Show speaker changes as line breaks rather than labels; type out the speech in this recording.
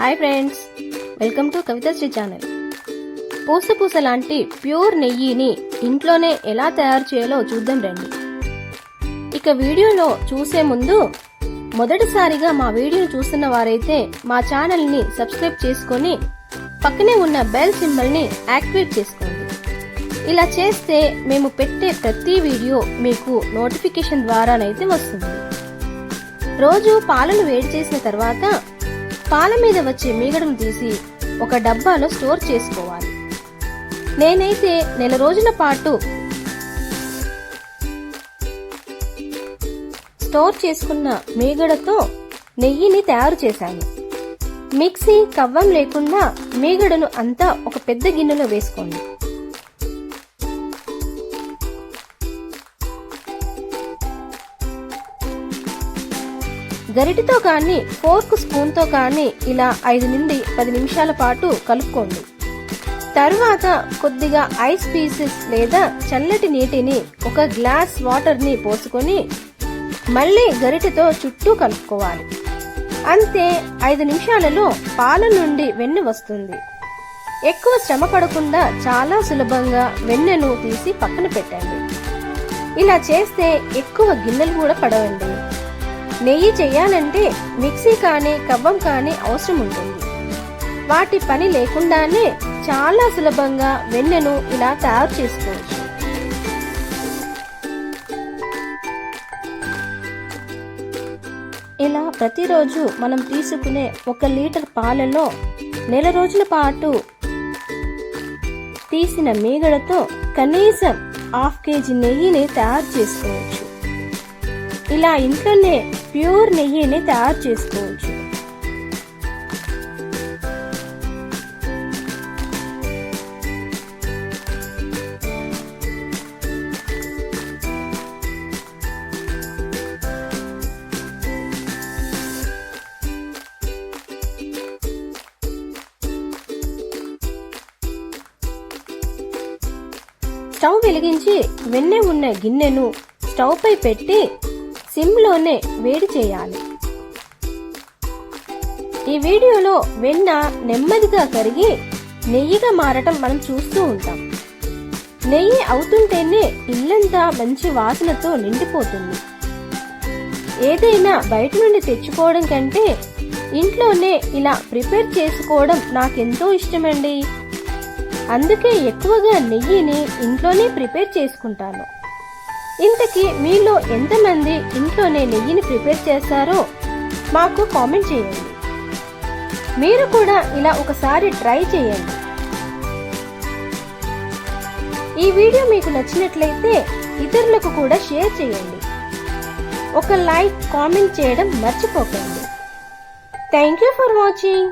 Hi friends welcome to Kavithasri channel పూస లాంటి pure నెయ్యిని ఇంట్లోనే ఎలా తయారు చేయాలో చూద్దాం రండి. ఇక వీడియోలో చూసే ముందు మొదటిసారిగా మా వీడియోను చూస్తున్న వారైతే మా ఛానల్ని సబ్స్క్రైబ్ చేసుకొని పక్కనే ఉన్న బెల్ సింబల్ని యాక్టివేట్ చేసుకోండి. ఇలా చేస్తే మేము పెట్టే ప్రతి వీడియో మీకు నోటిఫికేషన్ ద్వారానైతే వస్తుంది. రోజు పాలను వేడి చేసిన తర్వాత పాల మీద వచ్చే మీగడను తీసి ఒక డబ్బాలో స్టోర్ చేసుకోవాలి. నేనైతే నెల రోజుల పాటు స్టోర్ చేసుకున్న మీగడతో నెయ్యిని తయారు చేశాను. మిక్సీ కవ్వం లేకుండా మీగడను అంతా ఒక పెద్ద గిన్నెలో వేసుకోండి. గరిటితో కానీ ఫోర్క్ స్పూన్తో కానీ ఇలా ఐదు నుండి పది నిమిషాల పాటు కలుపుకోండి. తరువాత కొద్దిగా ఐస్ పీసెస్ లేదా చల్లటి నీటిని ఒక గ్లాస్ వాటర్ని పోసుకొని మళ్ళీ గరిటెతో చుట్టూ కలుపుకోవాలి. అంతే ఐదు నిమిషాలలో పాల నుండి వెన్నె వస్తుంది. ఎక్కువ శ్రమ పడకుండా చాలా సులభంగా వెన్నెను తీసి పక్కన పెట్టండి. ఇలా చేస్తే ఎక్కువ గిన్నెలు కూడా పడవండి. నెయ్యి చేయాలంటే మిక్సీ కానీ కవ్వం కానీ అవసరం ఉంటుంది వాటి పని లేకుండానే చాలా సులభంగా వెన్నెను ఇలా తయారు చేసుకోవచ్చు. ఇలా ప్రతిరోజు మనం తీసుకునే ఒక లీటర్ పాలలో నెల రోజుల పాటు తీసిన మీగడతో కనీసం హాఫ్ కేజీ నెయ్యిని తయారు చేసుకోవచ్చు. ఇలా ఇంట్లోనే ప్యూర్ నెయ్యిని తయారు చేసుకోవచ్చు. స్టవ్ వెలిగించి వెన్నె ఉన్న గిన్నెను స్టవ్ పై పెట్టి సిమ్లోనే వేడి చేయాలి. ఈ వీడియోలో వెన్న నెమ్మదిగా కరిగి నెయ్యిగా మారటం మనం చూస్తూ ఉంటాం. నెయ్యి అవుతుంటేనే ఇల్లంతా మంచి వాసనతో నిండిపోతుంది. ఏదైనా బయట నుండి తెచ్చుకోవడం కంటే ఇంట్లోనే ఇలా ప్రిపేర్ చేసుకోవడం నాకెంతో ఇష్టమండి. అందుకే ఎక్కువగా నెయ్యిని ఇంట్లోనే ప్రిపేర్ చేసుకుంటాను. ఇంతకీ మీలో ఎంతమంది ఇంట్లోనే నెయ్యిని ప్రిపేర్ చేస్తారో మాకు కామెంట్ చేయండి. మీరు కూడా ఇలా ఒకసారి ట్రై చేయండి. ఈ వీడియో మీకు నచ్చినట్లయితే ఇతరులకు కూడా షేర్ చేయండి. ఒక లైక్ కామెంట్ చేయడం మర్చిపోకండి. Thank you for watching.